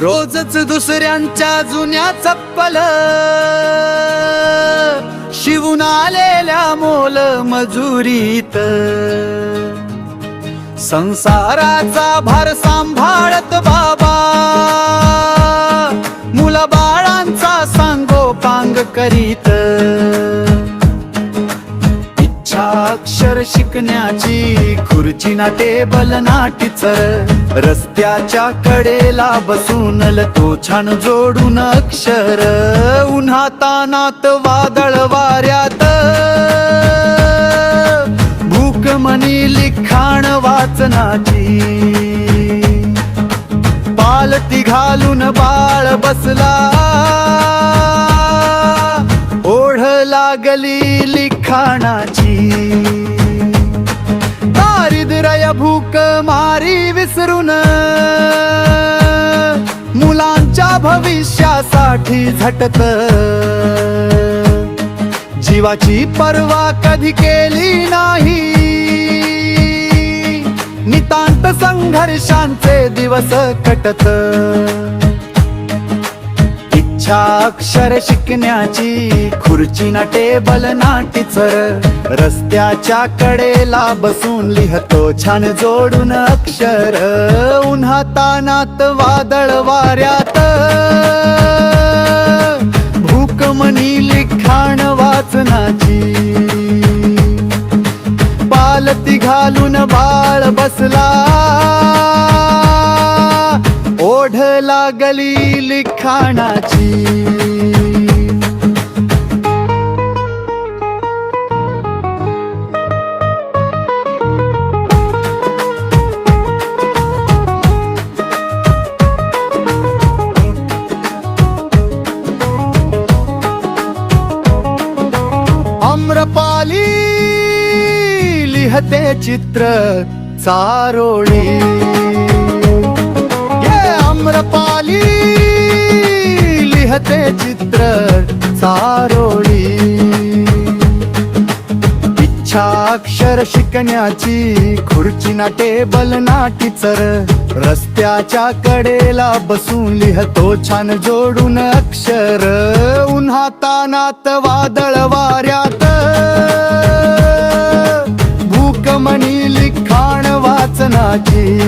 रोजच दुसऱ्यांच्या जुन्या चप्पल. शिवून आलेल्या मोल मजुरीत. संसाराचा भार सांभाळत बाबा. मुला बाळांचा सांगोपांग करीत. अक्षर शिकण्याची खुर्ची ना टेबल ना टीचर रस्त्याच्या कडेला बसून तो छान जोडून अक्षर. उन्हा तानात वादळ वाऱ्यात. भूक मनी लिखाण वाचनाची. पालती घालून बाळ बसला. लागली लिखाणाची. दारिद्र्य भूक मारी विसरून मुलांच्या भविष्यासाठी झटत. जीवाची पर्वा कधी केली नाही. नितांत संघर्षांचे दिवस कटत. अक्षर शिकण्याची खुर्ची ना टेबल ना टीचर रस्त्याच्या कडेला बसून लिहतो छान जोडून अक्षर. उन्हा तानात वादळ वाऱ्यात. भूक मनी लिखाण वाचनाची. पालती घालून बाळ बसला. लागली लिखाणाची आम्रपाली लिहते चित्र चारोळी. लिहते चित्र चारोळी इच्छा अक्षर शिकण्याची खुर्ची ना टेबल ना टीचर. रस्त्याच्या कडेला बसून लिहतो छान जोडून अक्षर. उन्हा तानात वादळ वाऱ्यात. भूकमणी लिखाण वाचनाची.